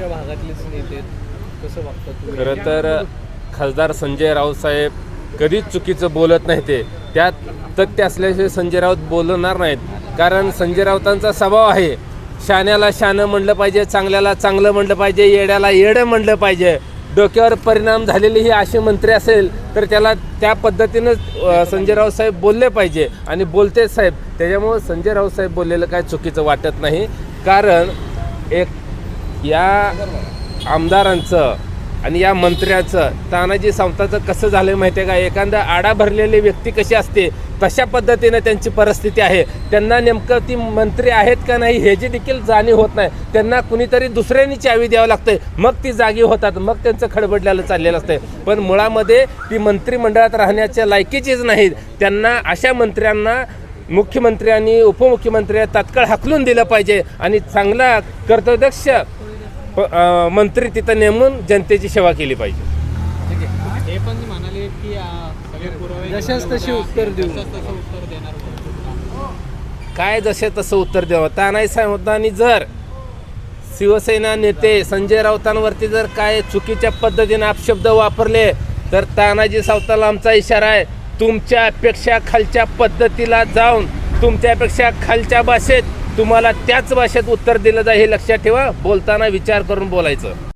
तुमच्या भागातलेच नेते कसं वागतात खरं तर खासदार संजय राऊत साहेब कधीच चुकीचं बोलत नाही ते. त्यात तथ्य असल्याशिवाय संजय राऊत बोलणार नाहीत. कारण संजय राऊतांचा स्वभाव आहे शाण्याला शानं म्हणलं पाहिजे चांगल्याला चांगलं म्हणलं पाहिजे येड्याला येडं म्हणलं पाहिजे. डोक्यावर परिणाम झालेली ही असे मंत्री असेल तर त्याला त्या पद्धतीनं संजय राऊत साहेब बोलले पाहिजे. आणि बोलते साहेब त्याच्यामुळं संजय राऊत साहेब बोललेलं काय चुकीचं वाटत नाही. कारण एक या आमदारांचं आणि या मंत्र्याचं तानाजी सावंताचं कसं झालं माहिती आहे का? एखादा आडा भरलेली व्यक्ती कशी असते तशा पद्धतीने त्यांची परिस्थिती आहे. त्यांना नेमकं ती मंत्री आहेत का नाही ह्याची देखील जाणीव होत नाही. त्यांना कुणीतरी दुसऱ्यांनी चावी द्यावं लागते. मग ती जागी होतात मग त्यांचं खडबडलेलं चाललेलं असते. पण मुळामध्ये ती मंत्रिमंडळात राहण्याच्या लायकीचीच नाहीत. त्यांना अशा मंत्र्यांना मुख्यमंत्र्यांनी उपमुख्यमंत्र्यांनी उपमुख्यमंत्री तात्काळ हाकलून दिलं पाहिजे आणि चांगला कर्तव्यक्ष प- अं, मंत्री तिथं नेमून जनतेची सेवा केली पाहिजे हे पण म्हणाले की आ, सगळे पुरावे जशास घेऊन तशी उद्या उत्तर देऊ. जशास तसं उत्तर देणार म्हणून. काय जसे तसं उत्तर द्यावं तानाजी सावंतांनी जर शिवसेना नेते संजय राऊतांवरती जर काय चुकीच्या पद्धतीने अपशब्द वापरले तर तानाजी सावताला आमचा इशारा आहे तुमच्यापेक्षा खालच्या पद्धतीला जाऊन तुमच्यापेक्षा खालच्या भाषेत तुम्हाला त्याच भाषेत उत्तर दिलं जाईल हे लक्षात ठेवा. बोलताना विचार करून बोलायचं.